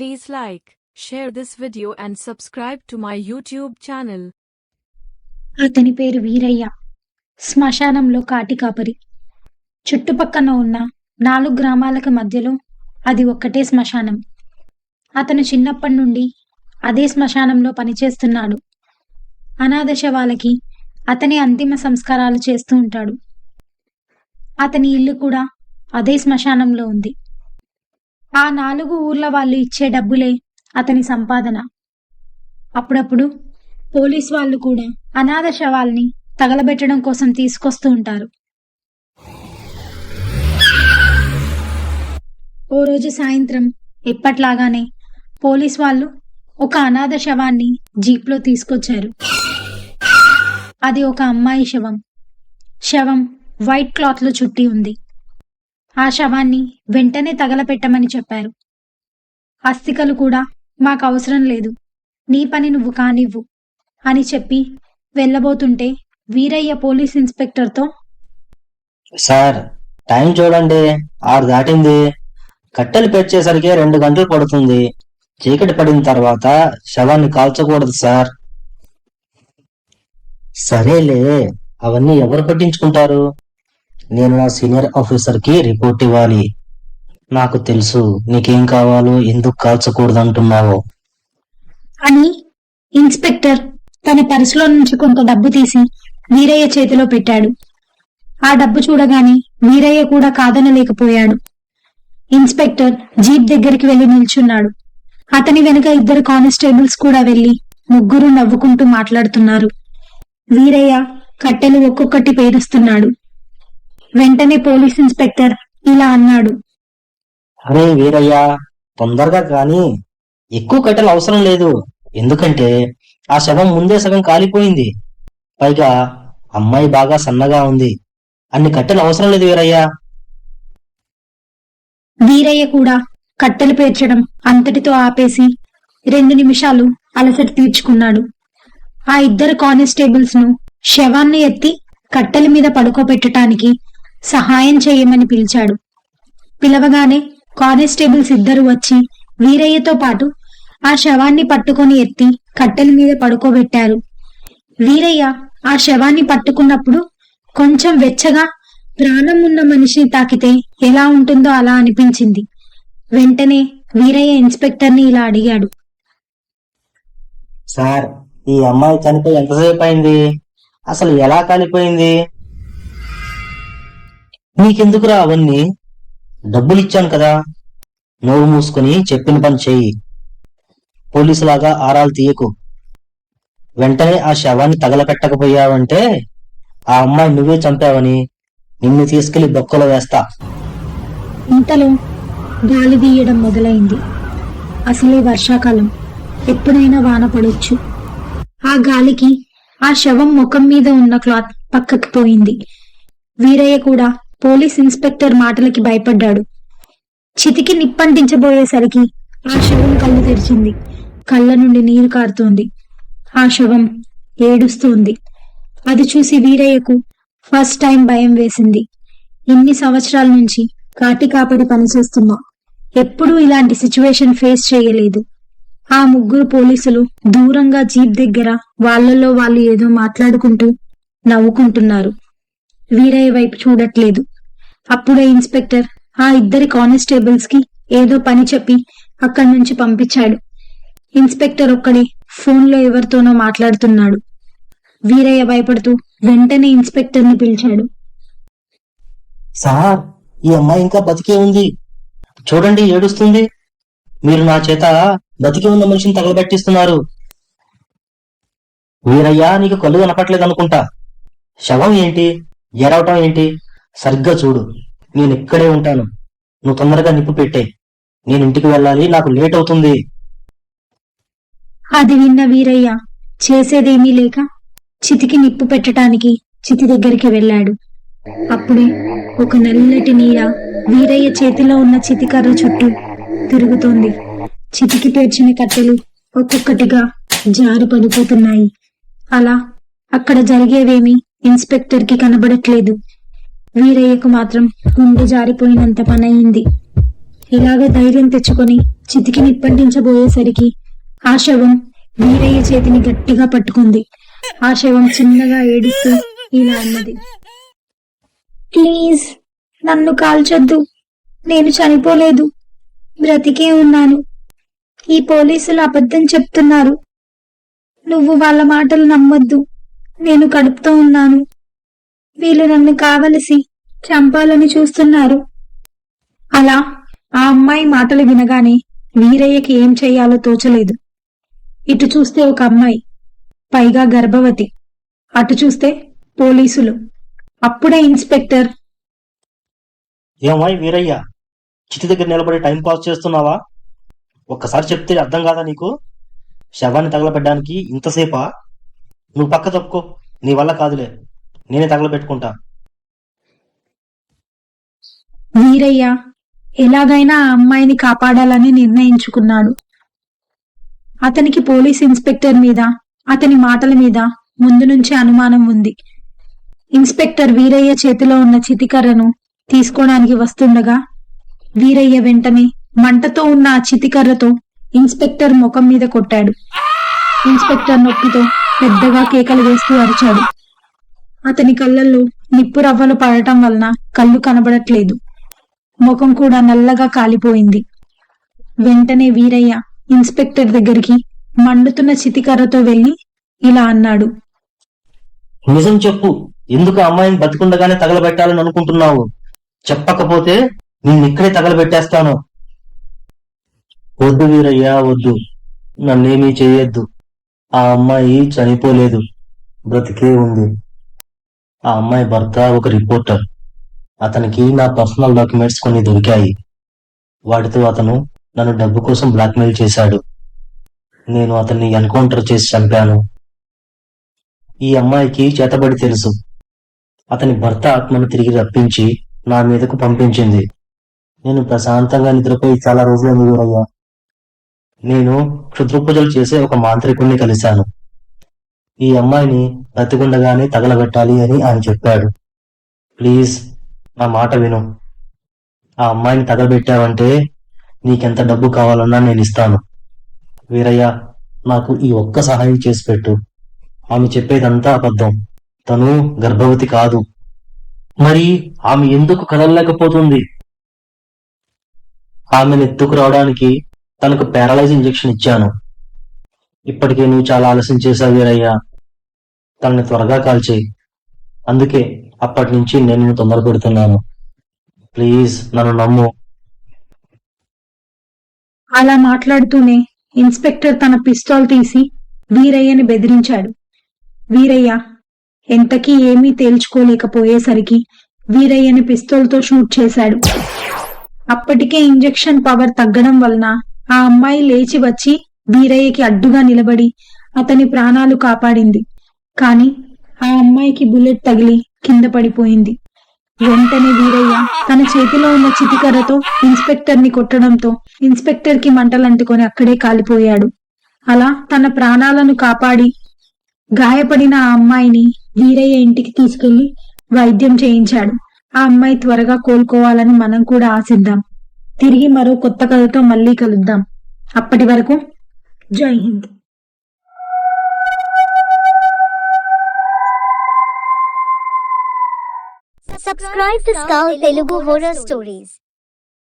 Please like, share this video and subscribe to my YouTube channel. అతని పేరు వీరయ్య. శ్మశానంలో కాటి కాపరి. చుట్టుపక్కన ఉన్న నాలుగు గ్రామాలకు మధ్యలో అది ఒక్కటే శ్మశానం. అతను చిన్నప్పటి నుండి అదే శ్మశానంలో పనిచేస్తున్నాడు. అనాథ శవాలకి అతని అంతిమ సంస్కారాలు చేస్తూ ఉంటాడు. అతని ఇల్లు కూడా అదే శ్మశానంలో ఉంది. ఆ నాలుగు ఊర్ల వాళ్ళు ఇచ్చే డబ్బులే అతని సంపాదన. అప్పుడప్పుడు పోలీస్ వాళ్ళు కూడా అనాథ శవాల్ని తగలబెట్టడం కోసం తీసుకొస్తూ ఉంటారు. ఓ రోజు సాయంత్రం ఎప్పట్లాగానే పోలీస్ వాళ్ళు ఒక అనాథ శవాన్ని జీప్లో తీసుకొచ్చారు. అది ఒక అమ్మాయి శవం. శవం వైట్ క్లాత్లో చుట్టి ఉంది. ఆ శవాన్ని వెంటనే తగలపెట్టమని చెప్పారు. అస్థికలు కూడా మాకు అవసరం లేదు. నీ పని నువ్వు కానివ్వు అని చెప్పి వెళ్ళబోతుంటే వీరయ్య పోలీస్ ఇన్స్పెక్టర్తో సార్ టైం చూడండి. ఆరు దాటింది. కట్టెలు పెట్టేసరికి రెండు గంటలు పడుతుంది. చీకటి పడిన తర్వాత శవాన్ని కాల్చకూడదు సార్. సరేలే. అవన్నీ ఎవరు పట్టించుకుంటారు? నేను నా సీనియర్ ఆఫీసర్కి రిపోర్ట్ ఇవ్వాలి. నాకు తెలుసు నీకేం కావాలో ఎందుకు కాల్చకూడదు అంటున్నావో అని ఇన్స్పెక్టర్ తన పర్సులో నుంచి కొంత డబ్బు తీసి వీరయ్య చేతిలో పెట్టాడు. ఆ డబ్బు చూడగానే వీరయ్య కూడా కాదనలేకపోయాడు. ఇన్స్పెక్టర్ జీప్ దగ్గరికి వెళ్ళి నిల్చున్నాడు. అతని వెనుక ఇద్దరు కానిస్టేబుల్స్ కూడా వెళ్ళి ముగ్గురు నవ్వుకుంటూ మాట్లాడుతున్నారు. వీరయ్య కట్టెలు ఒక్కొక్కటి పేరుస్తున్నాడు. వెంటనే పోలీస్ ఇన్స్పెక్టర్ ఇలా అన్నాడు. అరే వీరయ్య తొందరగా కానీ ఎక్కువ కట్టెలు అవసరం లేదు. ఎందుకంటే ఆ శవం ముందే సగం కాలిపోయింది. పైగా అమ్మాయి బాగా సన్నగా ఉంది. అన్ని కట్టెలు అవసరం లేదు వీరయ్య. వీరయ్య కూడా కట్టెలు పేర్చడం అంతటితో ఆపేసి రెండు నిమిషాలు అలసట తీర్చుకున్నాడు. ఆ ఇద్దరు కానిస్టేబుల్స్ను శవాన్ని ఎత్తి కట్టెల మీద పడుకోబెట్టడానికి సహాయం చేయమని పిలిచాడు. పిలవగానే కానిస్టేబుల్స్ ఇద్దరు వచ్చి వీరయ్యతో పాటు ఆ శవాన్ని పట్టుకొని ఎత్తి కట్టెల మీద పడుకోబెట్టారు. వీరయ్య ఆ శవాన్ని పట్టుకున్నప్పుడు కొంచెం వెచ్చగా ప్రాణం ఉన్న మనిషిని తాకితే ఎలా ఉంటుందో అలా అనిపించింది. వెంటనే వీరయ్య ఇన్స్పెక్టర్ని ఇలా అడిగాడు. సార్ ఈ అమ్మాయి చనిపోయి ఎంతసేపు అయింది? అసలు ఎలా కాలిపోయింది నీకెందుకురా అవన్నీ? డబ్బులు ఇచ్చాను కదా. నోరు మూసుకుని చెప్పిన పని చెయ్యి. పోలీసులాగా ఆరాలు తీయకు. వెంటనే ఆ శవాన్ని తగలపెట్టకపోయావంటే ఆ అమ్మాయి నువ్వే చంపావని నిన్ను తీసుకెళ్ళి బొక్కలో వేస్తా. ఇంతలో గాలి తీయడం మొదలైంది. అసలే వర్షాకాలం. ఎప్పుడైనా వాన పడొచ్చు. ఆ గాలికి ఆ శవం ముఖం మీద ఉన్న క్లాత్ పక్కకి పోయింది. వీరయ్య కూడా పోలీస్ ఇన్స్పెక్టర్ మాటలకి భయపడ్డాడు. చితికి నిప్పంటించబోయేసరికి ఆ శవం కళ్ళు తెరిచింది. కళ్ళ నుండి నీరు కారుతోంది. ఆ శవం ఏడుస్తోంది. అది చూసి వీరయ్యకు ఫస్ట్ టైం భయం వేసింది. ఇన్ని సంవత్సరాల నుంచి కాటి కాపడి పనిచేస్తున్నా. ఎప్పుడూ ఇలాంటి సిచ్యువేషన్ ఫేస్ చేయలేదు. ఆ ముగ్గురు పోలీసులు దూరంగా జీప్ దగ్గర వాళ్ళలో వాళ్ళు ఏదో మాట్లాడుకుంటూ నవ్వుకుంటున్నారు. వీరయ్య వైపు చూడట్లేదు. అప్పుడే ఇన్స్పెక్టర్ ఆ ఇద్దరి కానిస్టేబుల్స్కి ఏదో పని చెప్పి అక్కడి నుంచి పంపించాడు. ఇన్స్పెక్టర్ ఒక్కడే ఫోన్లో ఎవరితోనో మాట్లాడుతున్నాడు. వీరయ్య భయపడుతూ వెంటనే ఇన్స్పెక్టర్ని పిలిచాడు. సార్ ఈ అమ్మాయి ఇంకా బతికే ఉంది. చూడండి ఏడుస్తుంది. మీరు నా చేత బతికి ఉన్న మనిషిని తగలబెట్టిస్తున్నారు. వీరయ్య నీకు కళ్ళు కనపట్లేదు అనుకుంటా శవం ఏంటి? ఎరవటం ఏంటి? సరిగ్గా చూడు. నేను ఇక్కడే ఉంటాను. నువ్వు తొందరగా నిప్పు పెట్టే. నేను ఇంటికి వెళ్ళాలి. నాకు లేట్ అవుతుంది. అది విన్న వీరయ్య చేసేదేమీ లేక చితికి నిప్పు పెట్టడానికి చితి దగ్గరికి వెళ్ళాడు. అప్పుడే ఒక నల్లటి నీడ వీరయ్య చేతిలో ఉన్న చితికర్ర చుట్టూ తిరుగుతోంది. చితికి పేర్చిన కట్టెలు ఒక్కొక్కటిగా జారి పడిపోతున్నాయి. అలా అక్కడ జరిగేవేమీ ఇన్స్పెక్టర్కి కనబడట్లేదు. వీరయ్యకు మాత్రం గుండె జారిపోయినంత పనయింది. ఇలాగ ధైర్యం తెచ్చుకొని చితికి నిప్పంటించబోయేసరికి ఆ శవం వీరయ్య చేతిని గట్టిగా పట్టుకుంది. ఆ శవం చిన్నగా ఏడుస్తూ ఇలా అన్నది. ప్లీజ్ నన్ను కాల్చొద్దు. నేను చనిపోలేదు. బ్రతికే ఉన్నాను. ఈ పోలీసులు అబద్ధం చెప్తున్నారు. నువ్వు వాళ్ళ మాటలు నమ్మొద్దు. నేను కడుపుతో ఉన్నాను. వీళ్ళు నన్ను కావలసి చంపాలని చూస్తున్నారు. అలా ఆ అమ్మాయి మాటలు వినగానే వీరయ్యకి ఏం చెయ్యాలో తోచలేదు. ఇటు చూస్తే ఒక అమ్మాయి పైగా గర్భవతి. అటు చూస్తే పోలీసులు. అప్పుడే ఇన్స్పెక్టర్. ఏమాయ్ వీరయ్య చితి దగ్గర నిలబడి టైం పాస్ చేస్తున్నావా? ఒక్కసారి చెప్తే అర్థం కాదా నీకు? శవాన్ని తగలబెట్టడానికి ఇంతసేపా? నువ్వు పక్క తప్పుకో నీ వల్ల కాదులే. నేనే తగలబెట్టుకుంటా. వీరయ్య ఎలాగైనా ఆ అమ్మాయిని కాపాడాలని నిర్ణయించుకున్నాడు. అతనికి పోలీస్ ఇన్స్పెక్టర్ మీద అతని మాటల మీద ముందు నుంచి అనుమానం ఉంది. ఇన్స్పెక్టర్ వీరయ్య చేతిలో ఉన్న చితికర్రను తీసుకోవడానికి వస్తుండగా వీరయ్య వెంటనే మంటతో ఉన్న ఆ చితికర్రతో ఇన్స్పెక్టర్ ముఖం మీద కొట్టాడు. ఇన్స్పెక్టర్ నొప్పితో పెద్దగా కేకలు వేస్తూ అరిచాడు. అతని కళ్ళల్లో నిప్పు రవ్వలు పడటం వలన కళ్ళు కనబడట్లేదు. ముఖం కూడా నల్లగా కాలిపోయింది. వెంటనే వీరయ్య ఇన్స్పెక్టర్ దగ్గరికి మండుతున్న చితికర్రతో వెళ్ళి ఇలా అన్నాడు. నిజం చెప్పు. ఎందుకు అమ్మాయిని బతికుండగానే తగలబెట్టాలని అనుకుంటున్నావు? చెప్పకపోతే నేను ఇక్కడే తగలబెట్టేస్తాను. వద్దు వీరయ్య వద్దు. నన్నేమీ చేయొద్దు ఆ అమ్మాయి చనిపోలేదు. బ్రతికే ఉంది. ఆ అమ్మాయి భర్త ఒక రిపోర్టర్. అతనికి నా పర్సనల్ డాక్యుమెంట్స్ కొన్ని దొరికాయి. వాటితో అతను నన్ను డబ్బు కోసం బ్లాక్మెయిల్ చేశాడు. నేను అతన్ని ఎన్కౌంటర్ చేసి చంపాను. ఈ అమ్మాయికి చేతబడి తెలుసు. అతని భర్త ఆత్మను తిరిగి రప్పించి నా మీదకు పంపించింది. నేను ప్రశాంతంగా నిద్రపోయి చాలా రోజులు ఎదురయ్యా నేను క్షుద్ర పూజలు చేసే ఒక మాంత్రికుణ్ణి కలిశాను. ఈ అమ్మాయిని బ్రతికుండగానే తగలబెట్టాలి అని ఆయన చెప్పాడు. ప్లీజ్ నా మాట విను. ఆ అమ్మాయిని తగలబెట్టావంటే నీకెంత డబ్బు కావాలన్నా నేను ఇస్తాను. వీరయ్య నాకు ఈ ఒక్క సహాయం చేసి పెట్టు. ఆమె చెప్పేదంతా అబద్ధం. తను గర్భవతి కాదు. మరి ఆమె ఎందుకు కదలలేకపోతుంది? ఆమెను ఎత్తుకు రావడానికి తనకు పారలైజ్ ఇంజెక్షన్ ఇచ్చాను. ఇప్పటికే నువ్వు చాలా ఆలస్యం చేశావు వీరయ్యా. తనని త్వరగా కాల్చేయి. అందుకే అప్పటి నుంచి నేను నిన్ను తొందర పెడుతున్నాను. ప్లీజ్ నన్ను నమ్ము. అలా మాట్లాడుతూనే ఇన్స్పెక్టర్ తన పిస్తోల్ తీసి వీరయ్యని బెదిరించాడు. వీరయ్య ఎంతకీ ఏమీ తేల్చుకోలేకపోయేసరికి వీరయ్యని పిస్తోల్తో షూట్ చేశాడు. అప్పటికే ఇంజెక్షన్ పవర్ తగ్గడం వలన ఆ అమ్మాయి లేచి వచ్చి వీరయ్యకి అడ్డుగా నిలబడి అతని ప్రాణాలు కాపాడింది. కాని ఆ అమ్మాయికి బుల్లెట్ తగిలి కింద పడిపోయింది. వెంటనే వీరయ్య తన చేతిలో ఉన్న చితికర్రతో ఇన్స్పెక్టర్ని కొట్టడంతో ఇన్స్పెక్టర్కి మంటలంటుకొని అక్కడే కాలిపోయాడు. అలా తన ప్రాణాలను కాపాడి గాయపడిన ఆ అమ్మాయిని వీరయ్య ఇంటికి తీసుకెళ్ళి వైద్యం చేయించాడు. ఆ అమ్మాయి త్వరగా కోలుకోవాలని మనం కూడా ఆశిద్దాం. తిరిగి మరో కొత్త కథతో మళ్ళీ కలుద్దాం. అప్పటి వరకు జై Hind. Subscribe to Skull Telugu Horror Stories.